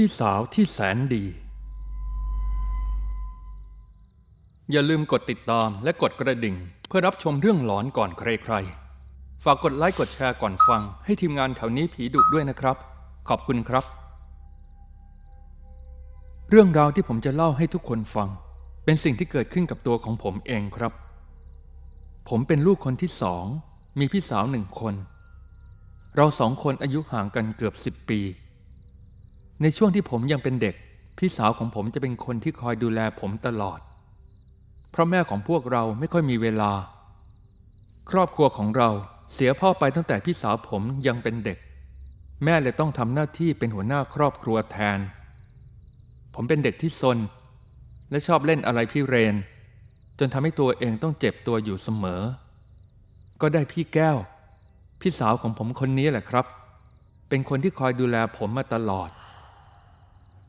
พี่สาวที่แสนดี อย่าลืมกดติดตามและกดกระดิ่ง เพื่อรับชมเรื่องหลอนก่อนใครๆ ฝากกดไลค์กดแชร์ก่อนฟัง ให้ทีมงานแถวนี้ผีดุด้วยนะครับ ขอบคุณครับ เรื่องราวที่ผมจะเล่าให้ทุกคนฟัง เป็นสิ่งที่เกิดขึ้นกับตัวของผมเองครับ ผมเป็นลูกคนที่สอง มีพี่สาวหนึ่งคน เราสองคนอายุห่างกันเกือบสิบปี ในช่วงที่ผมยังเป็นเด็ก พี่สาวของผมจะเป็นคนที่คอยดูแลผมตลอด เพราะแม่ของพวกเราไม่ค่อยมีเวลา ครอบครัวของเราเสียพ่อไปตั้งแต่พี่สาวผมยังเป็นเด็ก แม่เลยต้องทำหน้าที่เป็นหัวหน้าครอบครัวแทน ผมเป็นเด็กที่ซน และชอบเล่นอะไรพี่เรน จนทำให้ตัวเองต้องเจ็บตัวอยู่เสมอ ก็ได้พี่แก้ว พี่สาวของผมคนนี้แหละครับ เป็นคนที่คอยดูแลผมมาตลอด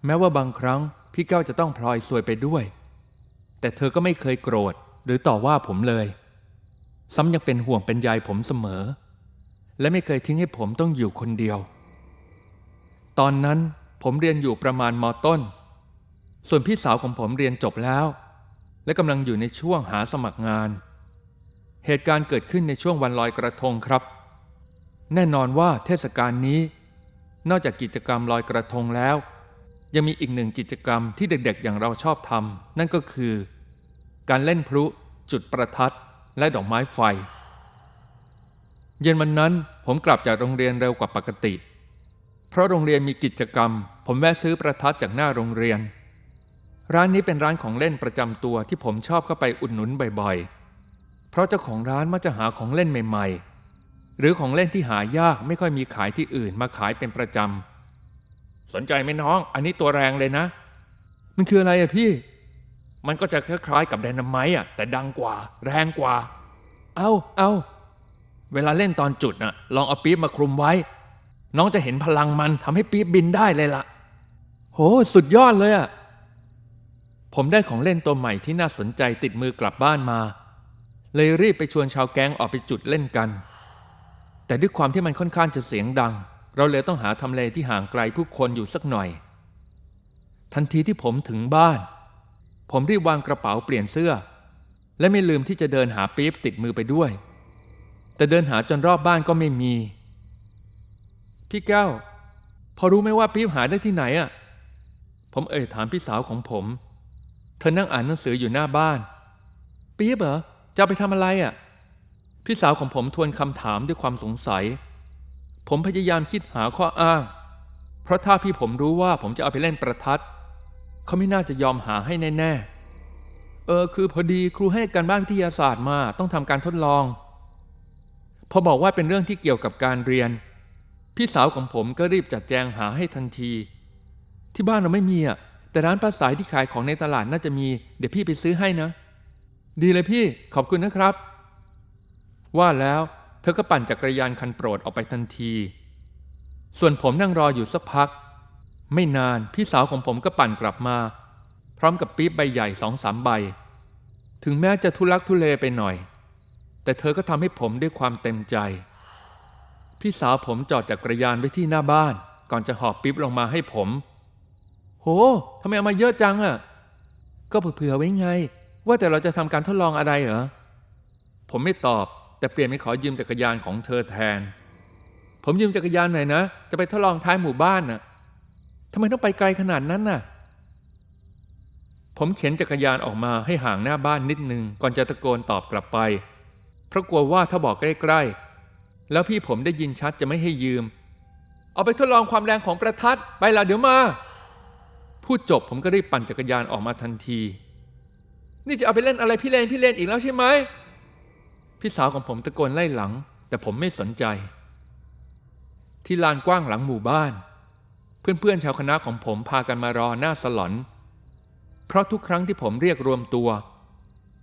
แม้ว่าบางครั้งพี่แก้วจะต้องพลอยซวยไปด้วย แต่เธอก็ไม่เคยโกรธหรือต่อว่าผมเลย ซ้ำยังเป็นห่วงเป็นใยผมเสมอ และไม่เคยทิ้งให้ผมต้องอยู่คนเดียว ตอนนั้นผมเรียนอยู่ประมาณมต้น ส่วนพี่สาวของผมเรียนจบแล้ว และกำลังอยู่ในช่วงหาสมัครงาน เหตุการณ์เกิดขึ้นในช่วงวันลอยกระทงครับ แน่นอนว่าเทศกาลนี้ นอกจากกิจกรรมลอยกระทงแล้ว ยังมีอีกหนึ่งกิจกรรมที่เด็กๆ อย่างเราชอบทำนั่นก็คือ การเล่นพลุ จุดประทัด และดอกไม้ไฟ เย็นวันนั้นผมกลับจากโรงเรียนเร็วกว่าปกติ เพราะโรงเรียนมีกิจกรรม ผมแวะซื้อประทัดจากหน้าโรงเรียน ร้านนี้เป็นร้านของเล่นประจำตัวที่ผมชอบเข้าไปอุดหนุนบ่อยๆ เพราะเจ้าของร้านมักจะหาของเล่นใหม่ๆ หรือของเล่นที่หายากไม่ค่อยมีขายที่อื่นมาขายเป็นประจำ สนใจไหมน้อง อันนี้ตัวแรงเลยนะ มันคืออะไรอะพี่ มันก็จะคล้ายๆกับไดนาไมต์อะแต่ดังกว่า แรงกว่า เอาเอาเวลาเล่นตอนจุดน่ะ ลองเอาปี๊บมาคลุมไว้ น้องจะเห็นพลังมันทำให้ปี๊บบินได้เลยล่ะ โห สุดยอดเลยอะผมได้ของเล่นตัวใหม่ที่น่าสนใจติดมือกลับบ้านมา เลยรีบไปชวนชาวแก๊งออกไปจุดเล่นกัน แต่ด้วยความที่มันค่อนข้างจะเสียงดัง เราเลยต้องหาทำเลที่ห่างไกลผู้คนอยู่สักหน่อย ทันทีที่ผมถึงบ้าน ผมรีบวางกระเป๋าเปลี่ยนเสื้อ และไม่ลืมที่จะเดินหาปี๊บติดมือไปด้วย แต่เดินหาจนรอบบ้านก็ไม่มี พี่แก้ว พอรู้ไหมว่าปี๊บหาได้ที่ไหนอะ ผมเอ่ยถามพี่สาวของผม เธอนั่งอ่านหนังสืออยู่หน้าบ้าน ปี๊บเหรอจะเอาไปทำอะไรอะพี่สาวของผมทวนคำถามด้วยความสงสัย ผมพยายามคิดหาข้ออ้าง เพราะถ้าพี่ผมรู้ว่าผมจะเอาไปเล่นประทัด เขาไม่น่าจะยอมหาให้แน่ๆ เออคือพอดีครูให้การบ้านวิทยาศาสตร์มาต้องทำการทดลอง พอบอกว่าเป็นเรื่องที่เกี่ยวกับการเรียน พี่สาวของผมก็รีบจัดแจงหาให้ทันที ที่บ้านเราไม่มีอะแต่ร้านป้าสายที่ขายของในตลาดน่าจะมี เดี๋ยวพี่ไปซื้อให้นะ ดีเลยพี่ขอบคุณนะครับ ว่าแล้ว เธอก็ปั่นจักรยานคันโปรดออกไปทันที ส่วนผมนั่งรออยู่สักพัก ไม่นานพี่สาวของผมก็ปั่นกลับมา พร้อมกับปี๊บใบใหญ่สองสามใบ ถึงแม้จะทุลักทุเลไปหน่อย แต่เธอก็ทำให้ผมด้วยความเต็มใจ พี่สาวผมจอดจักรยานไว้ที่หน้าบ้าน ก่อนจะหอบปิ๊บลงมาให้ผม โหทำไมเอามาเยอะจังอะ่ะ ก็เผื่อๆไว้ไง ว่าแต่เราจะทำการทดลองอะไรเหรอผมไม่ตอบ แต่เปลี่ยนไปขอยืมจักรยานของเธอแทน ผมยืมจักรยานหน่อยนะ จะไปทดลองท้ายหมู่บ้านน่ะทำไมต้องไปไกลขนาดนั้นน่ะ ผมเข็นจักรยานออกมาให้ห่างหน้าบ้านนิดนึง ก่อนจะตะโกนตอบกลับไป เพราะกลัวว่าถ้าบอกใกล้ๆ แล้วพี่ผมได้ยินชัดจะไม่ให้ยืม เอาไปทดลองความแรงของประทัดไปละเดี๋ยวมา พูดจบผมก็รีบปั่นจักรยานออกมาทันที นี่จะเอาไปเล่นอะไรพี่เลนพี่เลนอีกแล้วใช่ไหม พี่สาวของผมตะโกนไล่หลัง แต่ผมไม่สนใจ ที่ลานกว้างหลังหมู่บ้าน เพื่อนๆชาวคณะของผมพากันมารอหน้าสลอน เพราะทุกครั้งที่ผมเรียกรวมตัว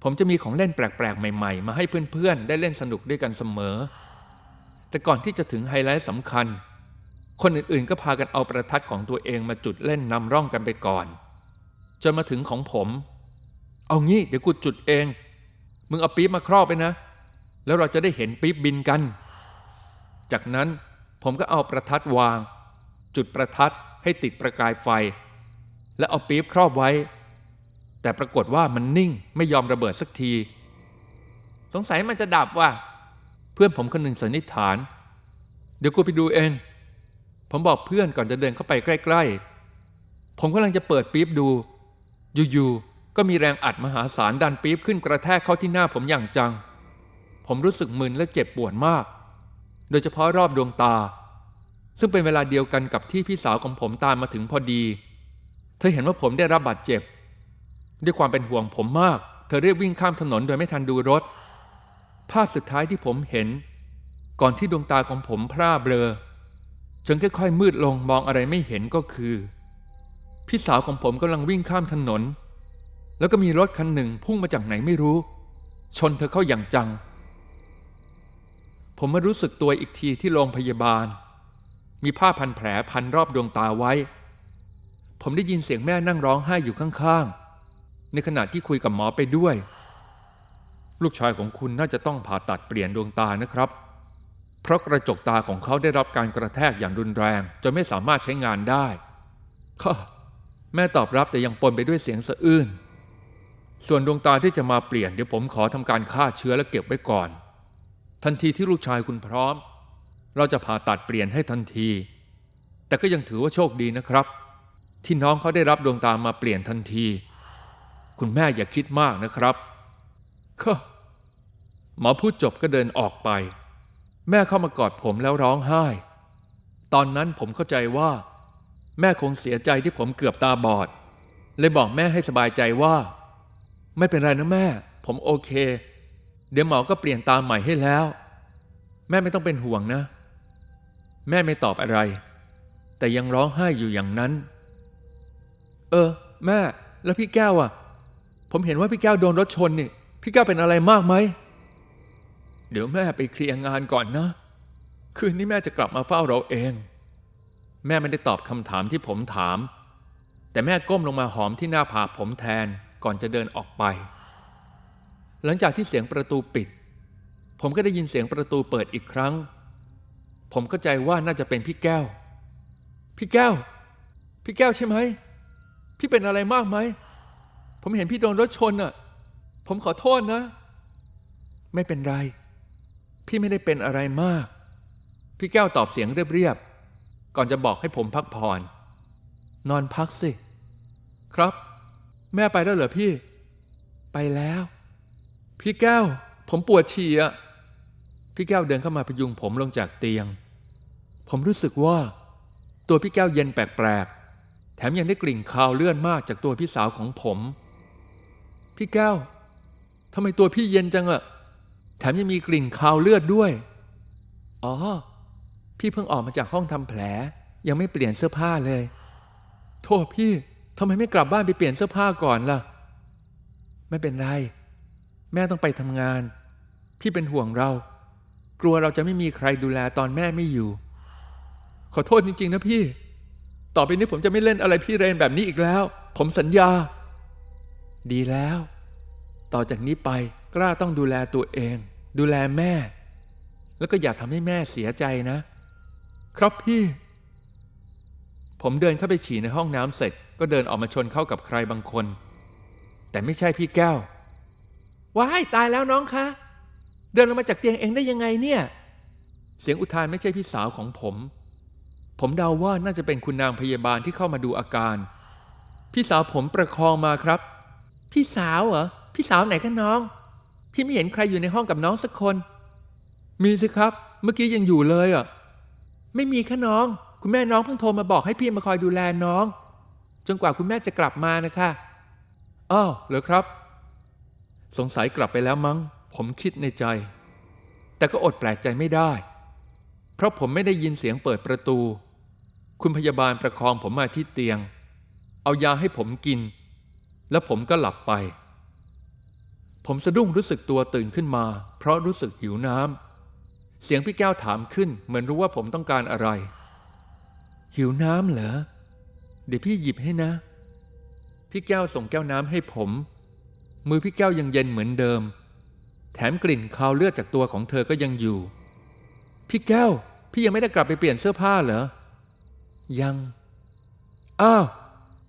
ผมจะมีของเล่นแปลกๆ ใหม่ๆ มาให้เพื่อนๆ ได้เล่นสนุกด้วยกันเสมอ แต่ก่อนที่จะถึงไฮไลท์สำคัญ คนอื่นๆ ก็พากันเอาประทัดของตัวเองมาจุดเล่นนำร่องกันไปก่อน จนมาถึงของผม เอางี้เดี๋ยวกูจุดเอง มึงเอาปี๊บมาครอบไปนะ แล้วเราจะได้เห็นปี๊บบินกัน จากนั้นผมก็เอาประทัดวาง จุดประทัดให้ติดประกายไฟ และเอาปี๊บครอบไว้ แต่ปรากฏว่ามันนิ่งไม่ยอมระเบิดสักที สงสัยมันจะดับว่ะเพื่อนผมคนหนึ่งสันนิษฐาน เดี๋ยวกูไปดูเอง ผมบอกเพื่อนก่อนจะเดินเข้าไปใกล้ ๆ ผมกำลังจะเปิดปี๊บดู อยู่ๆก็มีแรงอัดมหาศาลดันปี๊บขึ้นกระแทกเข้าที่หน้าผมอย่างจัง ผมรู้สึกมึนและเจ็บปวดมาก โดยเฉพาะรอบดวงตา ซึ่งเป็นเวลาเดียวกันกับที่พี่สาวของผมตามมาถึงพอดี เธอเห็นว่าผมได้รับบาดเจ็บ ด้วยความเป็นห่วงผมมาก เธอเรียบวิ่งข้ามถนนโดยไม่ทันดูรถ ภาพสุดท้ายที่ผมเห็น ก่อนที่ดวงตาของผมพร่าเบลอจนค่อยๆมืดลงมองอะไรไม่เห็นก็คือ พี่สาวของผมกำลังวิ่งข้ามถนน แล้วก็มีรถคันหนึ่งพุ่งมาจากไหนไม่รู้ ชนเธอเข้าอย่างจัง ผมมารู้สึกตัวอีกทีที่โรงพยาบาล มีผ้าพันแผลพันรอบดวงตาไว้ ผมได้ยินเสียงแม่นั่งร้องไห้อยู่ข้างๆ ในขณะที่คุยกับหมอไปด้วย ลูกชายของคุณน่าจะต้องผ่าตัดเปลี่ยนดวงตานะครับ เพราะกระจกตาของเขาได้รับการกระแทกอย่างรุนแรงจนไม่สามารถใช้งานได้ค่ะแม่ตอบรับแต่ยังปนไปด้วยเสียงสะอื้นส่วนดวงตาที่จะมาเปลี่ยนเดี๋ยวผมขอทำการฆ่าเชื้อและเก็บไว้ก่อน ทันทีที่ลูกชายคุณพร้อม เราจะผ่าตัดเปลี่ยนให้ทันที แต่ก็ยังถือว่าโชคดีนะครับ ที่น้องเขาได้รับดวงตามาเปลี่ยนทันที คุณแม่อย่าคิดมากนะครับค่ะหมอพูดจบก็เดินออกไป แม่เข้ามากอดผมแล้วร้องไห้ ตอนนั้นผมเข้าใจว่า แม่คงเสียใจที่ผมเกือบตาบอด เลยบอกแม่ให้สบายใจว่า ไม่เป็นไรนะแม่ ผมโอเค เดี๋ยวหมอก็เปลี่ยนตาใหม่ให้แล้ว แม่ไม่ต้องเป็นห่วงนะ แม่ไม่ตอบอะไร แต่ยังร้องไห้อยู่อย่างนั้น เออ แม่ แล้วพี่แก้วอะ ผมเห็นว่าพี่แก้วโดนรถชนนี่ พี่แก้วเป็นอะไรมากไหม เดี๋ยวแม่ไปเคลียร์งานก่อนนะ คืนนี้แม่จะกลับมาเฝ้าเราเอง แม่ไม่ได้ตอบคำถามที่ผมถาม แต่แม่ก้มลงมาหอมที่หน้าผากผมแทนก่อนจะเดินออกไป หลังจากที่เสียงประตูปิด ผมก็ได้ยินเสียงประตูเปิดอีกครั้ง ผมเข้าใจว่าน่าจะเป็นพี่แก้ว พี่แก้ว พี่แก้วใช่ไหม พี่เป็นอะไรมากไหม ผมเห็นพี่โดนรถชนอะ ผมขอโทษนะ ไม่เป็นไร พี่ไม่ได้เป็นอะไรมาก พี่แก้วตอบเสียงเรียบๆ ก่อนจะบอกให้ผมพักผ่อน นอนพักสิ ครับ แม่ไปแล้วเหรอพี่ ไปแล้ว พี่แก้ว ผมปวดฉี่อะพี่แก้วเดินเข้ามาพยุงผมลงจากเตียง ผมรู้สึกว่า ตัวพี่แก้วเย็นแปลกๆ แถมยังได้กลิ่นคาวเลื่อนมากจากตัวพี่สาวของผม พี่แก้วทำไมตัวพี่เย็นจังอะแถมยังมีกลิ่นคาวเลือดด้วย อ๋อ พี่เพิ่งออกมาจากห้องทำแผล ยังไม่เปลี่ยนเสื้อผ้าเลย โทษพี่ทำไมไม่กลับบ้านไปเปลี่ยนเสื้อผ้าก่อนล่ะ ไม่เป็นไร แม่ต้องไปทำงาน พี่เป็นห่วงเรา กลัวเราจะไม่มีใครดูแลตอนแม่ไม่อยู่ ขอโทษจริง ๆ นะพี่ ต่อไปนี้ผมจะไม่เล่นอะไรพี่เรนแบบนี้อีกแล้ว ผมสัญญา ดีแล้ว ต่อจากนี้ไปกล้าต้องดูแลตัวเอง ดูแลแม่ แล้วก็อย่าทำให้แม่เสียใจนะ ครับพี่ ผมเดินเข้าไปฉี่ในห้องน้ำเสร็จ ก็เดินออกมาชนเข้ากับใครบางคน แต่ไม่ใช่พี่แก้ว ว้ายตายแล้วน้องคะ เดินลงมาจากเตียงเองได้ยังไงเนี่ย เสียงอุทานไม่ใช่พี่สาวของผม ผมเดาว่าน่าจะเป็นคุณนางพยาบาลที่เข้ามาดูอาการ พี่สาวผมประคองมาครับ พี่สาวเหรอ พี่สาวไหนคะน้อง พี่ไม่เห็นใครอยู่ในห้องกับน้องสักคน มีสิครับ เมื่อกี้ยังอยู่เลยอะ ไม่มีค่ะน้อง คุณแม่น้องเพิ่งโทรมาบอกให้พี่มาคอยดูแลน้อง จนกว่าคุณแม่จะกลับมานะคะอ้าวเหรอครับ สงสัยกลับไปแล้วมั้ง ผมคิดในใจ แต่ก็อดแปลกใจไม่ได้ เพราะผมไม่ได้ยินเสียงเปิดประตู คุณพยาบาลประคองผมมาที่เตียง เอายาให้ผมกิน แล้วผมก็หลับไป ผมสะดุ้งรู้สึกตัวตื่นขึ้นมา เพราะรู้สึกหิวน้ำเสียงพี่แก้วถามขึ้น เหมือนรู้ว่าผมต้องการอะไร หิวน้ำเหรอเดี๋ยวพี่หยิบให้นะ พี่แก้วส่งแก้วน้ำให้ผม มือพี่แก้วยังเย็นเหมือนเดิม แถมกลิ่นคาวเลือดจากตัวของเธอก็ยังอยู่ พี่แก้ว พี่ยังไม่ได้กลับไปเปลี่ยนเสื้อผ้าเหรอ ยัง อ้าว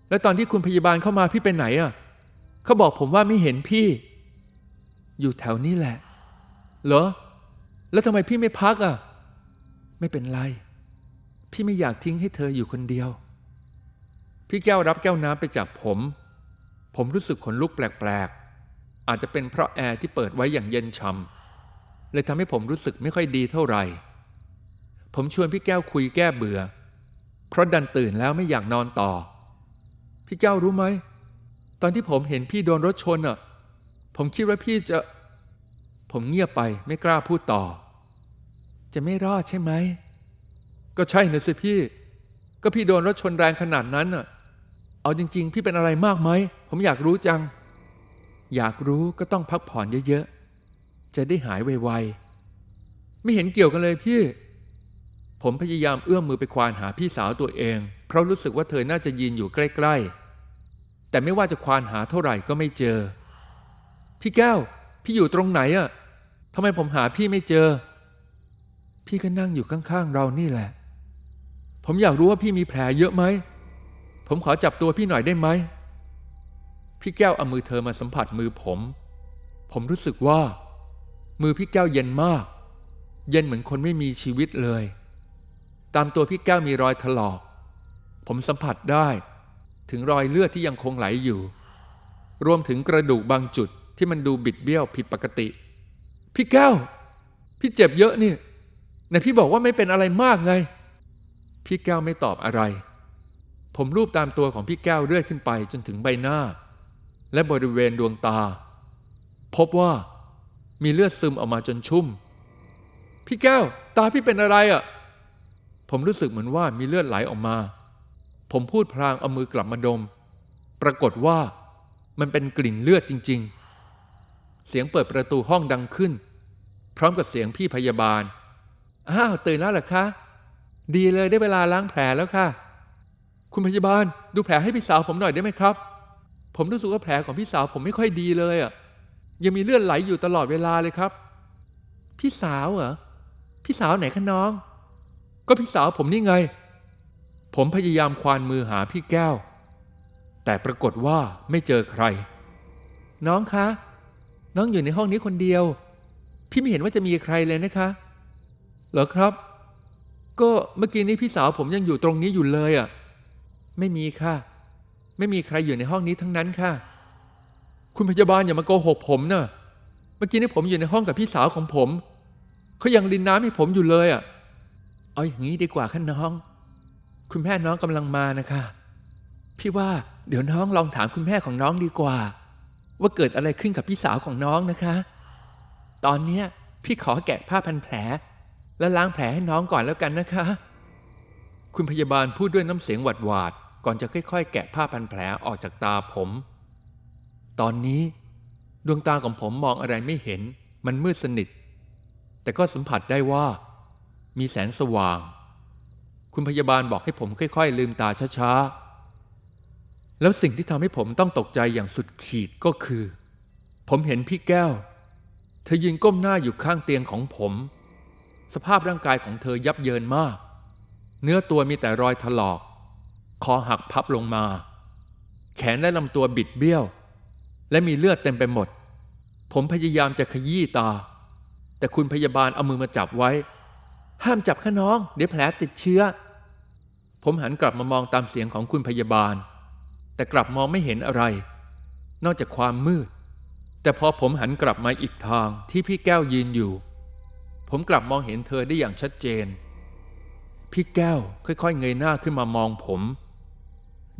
แล้วตอนที่คุณพยาบาลเข้ามาพี่ไปไหนอะ เขาบอกผมว่าไม่เห็นพี่ อยู่แถวนี้แหละ เหรอ แล้วทำไมพี่ไม่พักอะ ไม่เป็นไร พี่ไม่อยากทิ้งให้เธออยู่คนเดียว พี่แก้วรับแก้วน้ำไปจากผม ผมรู้สึกขนลุกแปลกๆ อาจจะเป็นเพราะแอร์ที่เปิดไว้อย่างเย็นช่ำเลยทำให้ผมรู้สึกไม่ค่อยดีเท่าไหร่ ผมชวนพี่แก้วคุยแก้เบื่อ เพราะดันตื่นแล้วไม่อยากนอนต่อ พี่แก้วรู้ไหม ตอนที่ผมเห็นพี่โดนรถชนอะ ผมคิดว่าพี่จะ ผมเงียบไปไม่กล้าพูดต่อ จะไม่รอดใช่ไหม ก็ใช่นะสิพี่ ก็พี่โดนรถชนแรงขนาดนั้นอะ เอาจริง ๆ พี่เป็นอะไรมากไหม ผมอยากรู้จัง อยากรู้ก็ต้องพักผ่อนเยอะๆ จะได้หายไวๆ ไม่เห็นเกี่ยวกันเลยพี่ ผมพยายามเอื้อมมือไปควานหาพี่สาวตัวเอง เพราะรู้สึกว่าเธอน่าจะยืนอยู่ใกล้ๆ แต่ไม่ว่าจะควานหาเท่าไหร่ก็ไม่เจอ พี่แก้ว พี่อยู่ตรงไหนอะทำไมผมหาพี่ไม่เจอ พี่ก็นั่งอยู่ข้างๆเรานี่แหละ ผมอยากรู้ว่าพี่มีแผลเยอะไหม ผมขอจับตัวพี่หน่อยได้ไหม พี่แก้วเอามือเธอมาสัมผัสมือผม ผมรู้สึกว่า มือพี่แก้วเย็นมาก เย็นเหมือนคนไม่มีชีวิตเลย ตามตัวพี่แก้วมีรอยถลอก ผมสัมผัสได้ถึงรอยเลือดที่ยังคงไหลอยู่ รวมถึงกระดูกบางจุดที่มันดูบิดเบี้ยวผิดปกติ พี่แก้ว พี่เจ็บเยอะนี่ไหนพี่บอกว่าไม่เป็นอะไรมากไง พี่แก้วไม่ตอบอะไร ผมรูปตามตัวของพี่แก้วเรื่อยขึ้นไปจนถึงใบหน้า และบริเวณดวงตา พบว่ามีเลือดซึมออกมาจนชุ่ม พี่แก้ว ตาพี่เป็นอะไรอะ่ะ ผมรู้สึกเหมือนว่ามีเลือดไหลออกมา ผมพูดพลางเอามือกลับมาดม ปรากฏว่ามันเป็นกลิ่นเลือดจริง ๆ เสียงเปิดประตูห้องดังขึ้น พร้อมกับเสียงพี่พยาบาล อ้าว ตื่นแล้วเหรอคะ ดีเลยได้เวลาล้างแผลแล้วค่ะ คุณพยาบาลดูแผลให้พี่สาวผมหน่อยได้ไหมครับ ผมรู้สึกว่าแผลของพี่สาวผมไม่ค่อยดีเลยอะ ยังมีเลือดไหลอยู่ตลอดเวลาเลยครับ พี่สาวเหรอ พี่สาวไหนคะน้อง ก็พี่สาวผมนี่ไง ผมพยายามควานมือหาพี่แก้ว แต่ปรากฏว่าไม่เจอใคร น้องคะ น้องอยู่ในห้องนี้คนเดียว พี่ไม่เห็นว่าจะมีใครเลยนะคะ เหรอครับ ก็เมื่อกี้นี้พี่สาวผมยังอยู่ตรงนี้อยู่เลยอะ ไม่มีค่ะ ไม่มีใครอยู่ในห้องนี้ทั้งนั้นค่ะ คุณพยาบาลอย่ามาโกหกผมนะ่ะเมื่อกี้นี้ผมอยู่ในห้องกับพี่สาวของผมเขายังรินน้ำให้ผมอยู่เลยอะเอาอย่างนี้ดีกว่าค่ะน้อง คุณแม่น้องกำลังมานะคะ พี่ว่าเดี๋ยวน้องลองถามคุณแม่ของน้องดีกว่า ว่าเกิดอะไรขึ้นกับพี่สาวของน้องนะคะ ตอนเนี้ยพี่ขอแกะผ้าพันแผล แล้วล้างแผลให้น้องก่อนแล้วกันนะคะ คุณพยาบาลพูดด้วยน้ำเสียงหวาดหวาด ก่อนจะค่อยๆ แกะผ้าพันแผลออกจากตาผม ตอนนี้ ดวงตาของผมมองอะไรไม่เห็น มันมืดสนิท แต่ก็สัมผัสได้ว่า มีแสงสว่าง คุณพยาบาลบอกให้ผมค่อย ๆ ลืมตาช้าๆ แล้วสิ่งที่ทำให้ผมต้องตกใจอย่างสุดขีดก็คือ ผมเห็นพี่แก้ว เธอยืนก้มหน้าอยู่ข้างเตียงของผม สภาพร่างกายของเธอยับเยินมาก เนื้อตัวมีแต่รอยถลอก คอหักพับลงมา แขนและลำตัวบิดเบี้ยว และมีเลือดเต็มไปหมด ผมพยายามจะขยี้ตา แต่คุณพยาบาลเอามือมาจับไว้ ห้ามจับข้าน้อง เดี๋ยวแผลติดเชื้อ ผมหันกลับมามองตามเสียงของคุณพยาบาล แต่กลับมองไม่เห็นอะไร นอกจากความมืด แต่พอผมหันกลับมาอีกทางที่พี่แก้วยืนอยู่ ผมกลับมองเห็นเธอได้อย่างชัดเจนพี่แก้วค่อยๆ เงยหน้าขึ้นมามองผม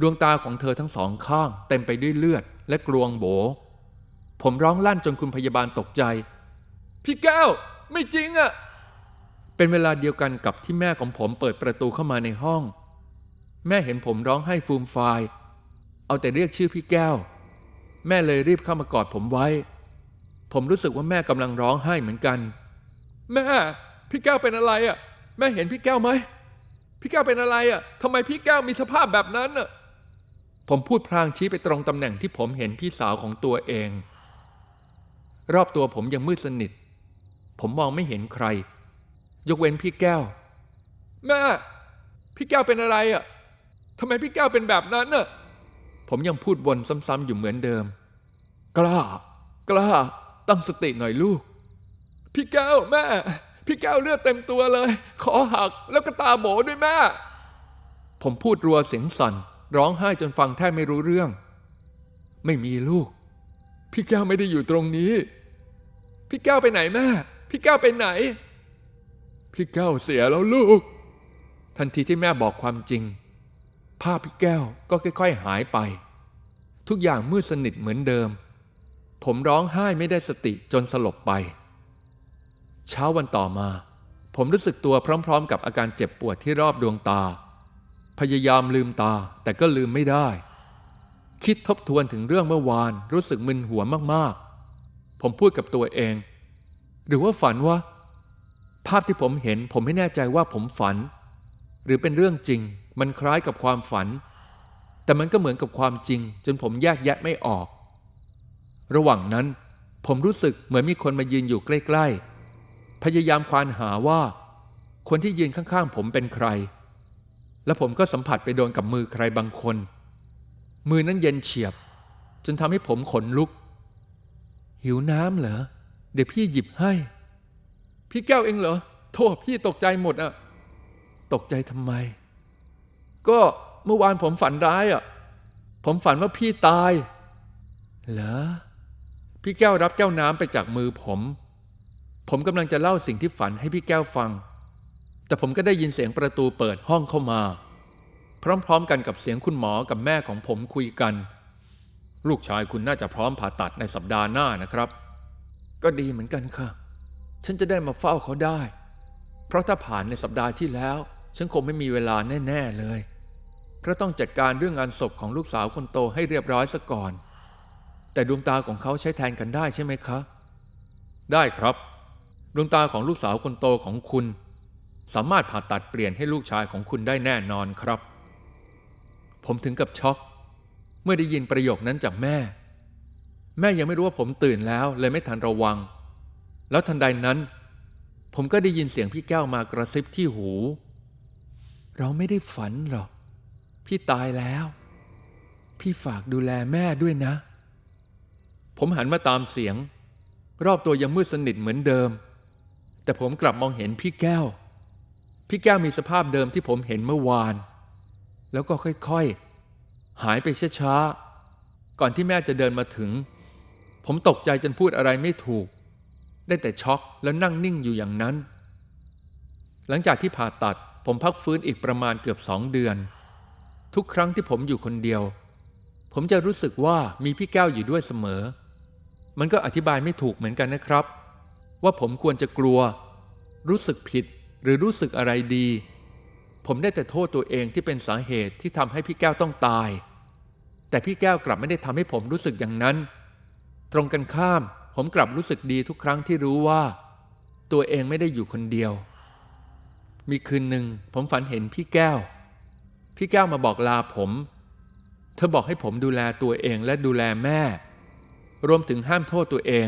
ดวงตาของเธอทั้งสองข้างเต็มไปด้วยเลือดและกรวงโบ ผมร้องลั่นจนคุณพยาบาลตกใจ พี่แก้ว ไม่จริงอะ่ะ เป็นเวลาเดียวกันกับที่แม่ของผมเปิดประตูเข้ามาในห้อง แม่เห็นผมร้องไห้ฟูมฟาย เอาแต่เรียกชื่อพี่แก้ว แม่เลยรีบเข้ามากอดผมไว้ ผมรู้สึกว่าแม่กำลังร้องไห้เหมือนกัน แม่ พี่แก้วเป็นอะไรอะ่ะ แม่เห็นพี่แก้วไหมพี่แก้วเป็นอะไรอะ่ะทำไมพี่แก้วมีสภาพแบบนั้นอะ ผมพูดพลางชี้ไปตรงตำแหน่งที่ผมเห็นพี่สาวของตัวเอง รอบตัวผมยังมืดสนิท ผมมองไม่เห็นใคร ยกเว้นพี่แก้ว แม่ พี่แก้วเป็นอะไรอะทำไมพี่แก้วเป็นแบบนั้นน่ะผมยังพูดวนซ้ำๆอยู่เหมือนเดิม กล้า กล้า ตั้งสติหน่อยลูก พี่แก้วแม่ พี่แก้วเลือดเต็มตัวเลย ขอหักแล้วก็ตาโบด้วยแม่ ผมพูดรัวเสียงสั่น ร้องไห้จนฟังแทบไม่รู้เรื่อง ไม่มีลูก พี่แก้วไม่ได้อยู่ตรงนี้ พี่แก้วไปไหนแม่ พี่แก้วไปไหน พี่แก้วเสียแล้วลูก ทันทีที่แม่บอกความจริง ภาพพี่แก้วก็ค่อยๆหายไป ทุกอย่างมืดสนิทเหมือนเดิม ผมร้องไห้ไม่ได้สติจนสลบไป เช้าวันต่อมา ผมรู้สึกตัวพร้อม ๆ กับอาการเจ็บปวดที่รอบดวงตา พยายามลืมตาแต่ก็ลืมไม่ได้ คิดทบทวนถึงเรื่องเมื่อวานรู้สึกมึนหัวมากๆ ผมพูดกับตัวเอง หรือว่าฝันว่า ภาพที่ผมเห็นผมไม่แน่ใจว่าผมฝัน หรือเป็นเรื่องจริง มันคล้ายกับความฝัน แต่มันก็เหมือนกับความจริง จนผมแยกแยะไม่ออก ระหว่างนั้นผมรู้สึกเหมือนมีคนมายืนอยู่ใกล้ ๆ พยายามควานหาว่า คนที่ยืนข้างๆ ผมเป็นใคร และผมก็สัมผัสไปโดนกับมือใครบางคน มือนั้นเย็นเฉียบ จนทำให้ผมขนลุก หิวน้ำเหรอ เดี๋ยวพี่หยิบให้ พี่แก้วเองเหรอ โทษพี่ตกใจหมดอะตกใจทำไม ก็เมื่อวานผมฝันร้ายอะผมฝันว่าพี่ตาย เหรอ พี่แก้วรับแก้วน้ำไปจากมือผม ผมกำลังจะเล่าสิ่งที่ฝันให้พี่แก้วฟัง แต่ผมก็ได้ยินเสียงประตูเปิดห้องเข้ามา พร้อมๆกันกับเสียงคุณหมอกับแม่ของผมคุยกัน ลูกชายคุณน่าจะพร้อมผ่าตัดในสัปดาห์หน้านะครับ ก็ดีเหมือนกันค่ะ ฉันจะได้มาเฝ้าเขาได้ เพราะถ้าผ่านในสัปดาห์ที่แล้ว ฉันคงไม่มีเวลาแน่ๆเลยเพราะต้องจัดการเรื่องงานศพของลูกสาวคนโตให้เรียบร้อยซะก่อน แต่ดวงตาของเขาใช้แทนกันได้ใช่ไหมคะ ได้ครับ ดวงตาของลูกสาวคนโตของคุณ สามารถผ่าตัดเปลี่ยนให้ลูกชายของคุณได้แน่นอนครับ ผมถึงกับช็อก เมื่อได้ยินประโยคนั้นจากแม่ แม่ยังไม่รู้ว่าผมตื่นแล้วเลยไม่ทันระวัง แล้วทันใดนั้น ผมก็ได้ยินเสียงพี่แก้วมากระซิบที่หู เราไม่ได้ฝันหรอก พี่ตายแล้ว พี่ฝากดูแลแม่ด้วยนะ ผมหันมาตามเสียง รอบตัวยังมืดสนิทเหมือนเดิม แต่ผมกลับมองเห็นพี่แก้ว พี่แก้วมีสภาพเดิมที่ผมเห็นเมื่อวาน แล้วก็ค่อยๆ หายไปช้าๆ ก่อนที่แม่จะเดินมาถึง ผมตกใจจนพูดอะไรไม่ถูก ได้แต่ช็อกแล้วนั่งนิ่งอยู่อย่างนั้น หลังจากที่ผ่าตัดผมพักฟื้นอีกประมาณเกือบสองเดือน ทุกครั้งที่ผมอยู่คนเดียว ผมจะรู้สึกว่ามีพี่แก้วอยู่ด้วยเสมอ มันก็อธิบายไม่ถูกเหมือนกันนะครับ ว่าผมควรจะกลัว รู้สึกผิด หรือรู้สึกอะไรดี ผมได้แต่โทษตัวเองที่เป็นสาเหตุที่ทำให้พี่แก้วต้องตาย แต่พี่แก้วกลับไม่ได้ทำให้ผมรู้สึกอย่างนั้น ตรงกันข้าม ผมกลับรู้สึกดีทุกครั้งที่รู้ว่า ตัวเองไม่ได้อยู่คนเดียว มีคืนหนึ่งผมฝันเห็นพี่แก้ว พี่แก้วมาบอกลาผม เธอบอกให้ผมดูแลตัวเองและดูแลแม่ รวมถึงห้ามโทษตัวเอง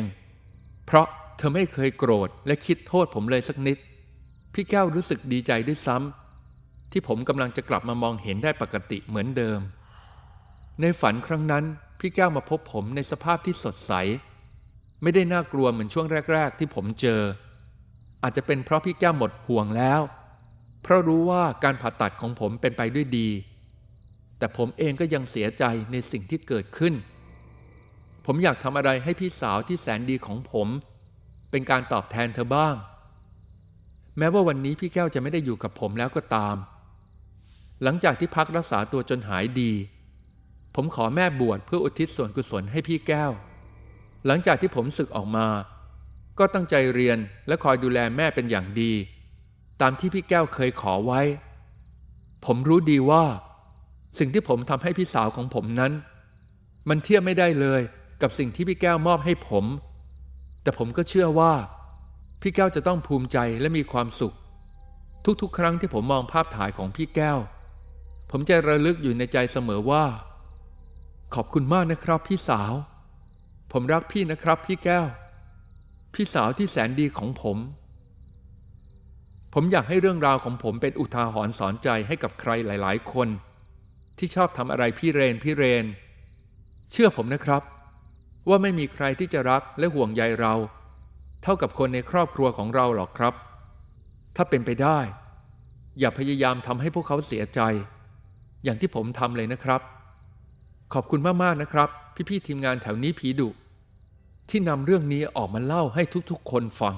เพราะเธอไม่เคยโกรธและคิดโทษผมเลยสักนิด พี่แก้วรู้สึกดีใจด้วยซ้ำที่ผมกำลังจะกลับมามองเห็นได้ปกติเหมือนเดิม ในฝันครั้งนั้น พี่แก้วมาพบผมในสภาพที่สดใส ไม่ได้น่ากลัวเหมือนช่วงแรก ๆ ที่ผมเจอ อาจจะเป็นเพราะพี่แก้วหมดห่วงแล้ว เพราะรู้ว่าการผ่าตัดของผมเป็นไปด้วยดี แต่ผมเองก็ยังเสียใจในสิ่งที่เกิดขึ้น ผมอยากทำอะไรให้พี่สาวที่แสนดีของผม เป็นการตอบแทนเธอบ้าง แม้ว่าวันนี้พี่แก้วจะไม่ได้อยู่กับผมแล้วก็ตาม หลังจากที่พักรักษาตัวจนหายดี ผมขอแม่บวชเพื่ออุทิศส่วนกุศลให้พี่แก้ว หลังจากที่ผมศึกออกมา ก็ตั้งใจเรียนและคอยดูแลแม่เป็นอย่างดี ตามที่พี่แก้วเคยขอไว้ ผมรู้ดีว่า สิ่งที่ผมทำให้พี่สาวของผมนั้น มันเทียบไม่ได้เลยกับสิ่งที่พี่แก้วมอบให้ผม แต่ผมก็เชื่อว่า พี่แก้วจะต้องภูมิใจและมีความสุข ทุกๆ ครั้งที่ผมมองภาพถ่ายของพี่แก้ว ผมจะระลึกอยู่ในใจเสมอว่า ขอบคุณมากนะครับพี่สาว ผมรักพี่นะครับพี่แก้ว พี่สาวที่แสนดีของผม ผมอยากให้เรื่องราวของผมเป็นอุทาหรณ์สอนใจให้กับใครหลาย ๆ คน ที่ชอบทำอะไรพี่เรนพี่เรน เชื่อผมนะครับ ว่าไม่มีใครที่จะรักและห่วงใยเรา เท่ากับคนในครอบครัวของเราหรอกครับ ถ้าเป็นไปได้ อย่าพยายามทำให้พวกเขาเสียใจ อย่างที่ผมทำเลยนะครับ ขอบคุณมากๆนะครับ พี่ๆทีมงานแถวนี้ผีดุที่นำเรื่องนี้ออกมาเล่าให้ทุกๆ คนฟัง